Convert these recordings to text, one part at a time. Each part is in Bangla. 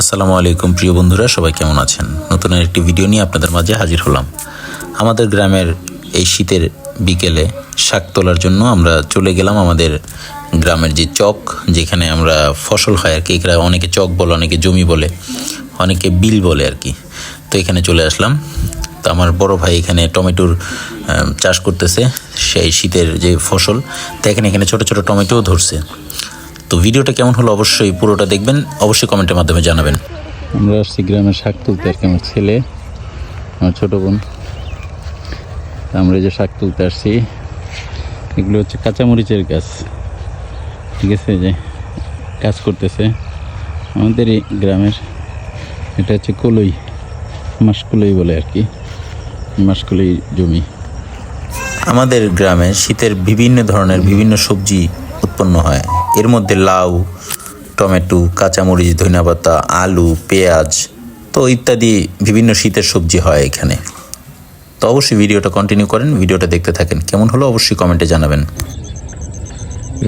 আসসালামু আলাইকুম, প্রিয় বন্ধুরা, সবাই কেমন আছেন? নতুন একটি ভিডিও নিয়ে আপনাদের মাঝে হাজির হলাম। আমাদের গ্রামের এই শীতের বিকেলে শাক তোলার জন্য আমরা চলে গেলাম আমাদের গ্রামের যে চক, যেখানে আমরা ফসল হয় আর কি। এখানে অনেকে চক বলে, অনেকে জমি বলে, অনেকে বিল বলে আর কি। তো এখানে চলে আসলাম। তো আমার বড় ভাই এখানে টমেটোর চাষ করতেছে, সেই শীতের যে ফসল। তো এখানে এখানে ছোট ছোট টমেটোও ধরছে। তো ভিডিওটা কেমন হলো অবশ্যই পুরোটা দেখবেন অবশ্যই কমেন্টের মাধ্যমে জানাবেন। আমরা আসছি গ্রামের শাক তুলতে আর কি আমার ছেলে আমার ছোটো বোন। আমরা যে শাক তুলতে আসছি এগুলো হচ্ছে কাঁচামরিচের গাছ। ঠিক আছে যে কাজ করতেছে আমাদের এই গ্রামের এটা হচ্ছে কলই মাসকলই বলে আর কি মাসকলই জমি। আমাদের গ্রামে শীতের বিভিন্ন ধরনের বিভিন্ন সবজি উৎপন্ন হয়। এর মধ্যে লাউ টমেটো কাঁচামরিচ ধনিয়াপাতা আলু পেঁয়াজ তো ইত্যাদি বিভিন্ন শীতের সবজি হয় এখানে। তো অবশ্যই ভিডিওটা কন্টিনিউ করেন ভিডিওটা দেখতে থাকেন। কেমন হলো অবশ্যই কমেন্টে জানাবেন।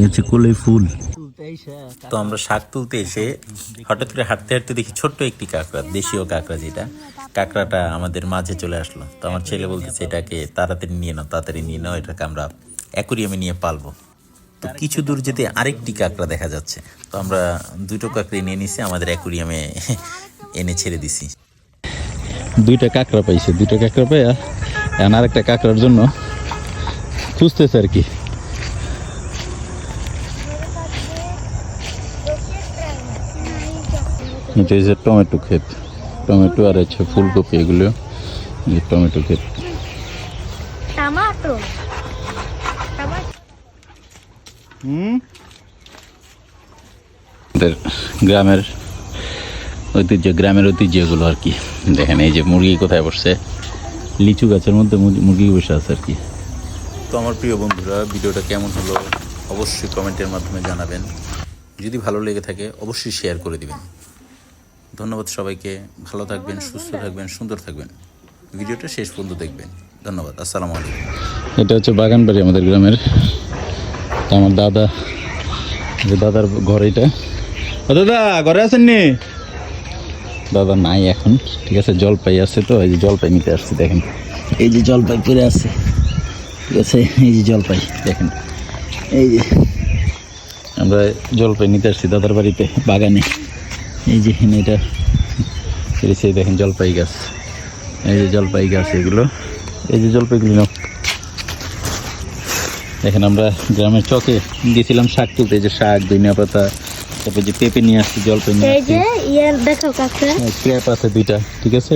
হচ্ছে ফুল। তো আমরা শাক তুলতে এসে হঠাৎ করে হাঁটতে হাঁটতে দেখি ছোট্ট একটি কাঁকড়া দেশীয় কাঁকড়া যেটা। কাঁকড়াটা আমাদের মাঝে চলে আসলো। তো আমার ছেলে বলতেছে এটাকে তাড়াতাড়ি নিয়ে নাও তাড়াতাড়ি নিয়ে নাও এটাকে আমরা অ্যাকুরিয়ামে নিয়ে পালবো। তো কিছু দূর যেতে আরেকটি কাঁকড়া দেখা যাচ্ছে। তো আমরা দুটো কাঁকড়ে নিয়ে নিছি আমাদের অ্যাকুরিয়ামে এনে ছেড়ে দিছি। দুইটা কাঁকড়া পাইছে দুইটা কাঁকড়া পাইয়া এখন আরেকটা কাঁকড়ার জন্য খুঁজতেছে আর কি। এটা হচ্ছে টমেটো ক্ষেত। টমেটো আর হচ্ছে ফুলকপি এগুলো টমেটো ক্ষেত। Tomato. গ্রামের ঐতিহ্য গ্রামের ঐতিহ্যগুলো আর কি। দেখেন এই যে মুরগি কোথায় বসছে? লিচু গাছের মধ্যে মুরগি- মুরগি বসে আছে আর কি। তো আমার প্রিয় বন্ধুরা ভিডিওটা কেমন হলো অবশ্যই কমেন্টের মাধ্যমে জানাবেন। যদি ভালো লেগে থাকে অবশ্যই শেয়ার করে দিবেন। ধন্যবাদ সবাইকে। ভালো থাকবেন সুস্থ থাকবেন সুন্দর থাকবেন। ভিডিওটা শেষ পর্যন্ত দেখবেন। ধন্যবাদ। আসসালামু আলাইকুম। এটা হচ্ছে বাগানবাড়ি আমাদের গ্রামের তো আমার দাদা যে দাদার ঘর এটা ও দাদা ঘরে আছেন নি দাদা নাই এখন ঠিক আছে জলপাই আছে তো এই যে জলপাই নিতে আসছি দেখেন। এই যে জলপাই পরে আছে ঠিক আছে এই যে জলপাই দেখেন। এই যে। আমরা জলপাই নিতে আসছি দাদার বাড়িতে বাগানে। এই যে এটা যে দেখেন জলপাই গাছ। এই যে জলপাই গাছ এগুলো এই যে জলপাইগুলি নাও। দেখেন আমরা গ্রামের চকে গেছিলাম শাক তুলতে যে শাক ধনিয়া পাতা তারপর যে পেঁপে নিয়ে আসছি জলপাই নিয়ে আসছি। যে দেখো কাছে ক্র্যাপ আছে দুইটা ঠিক আছে?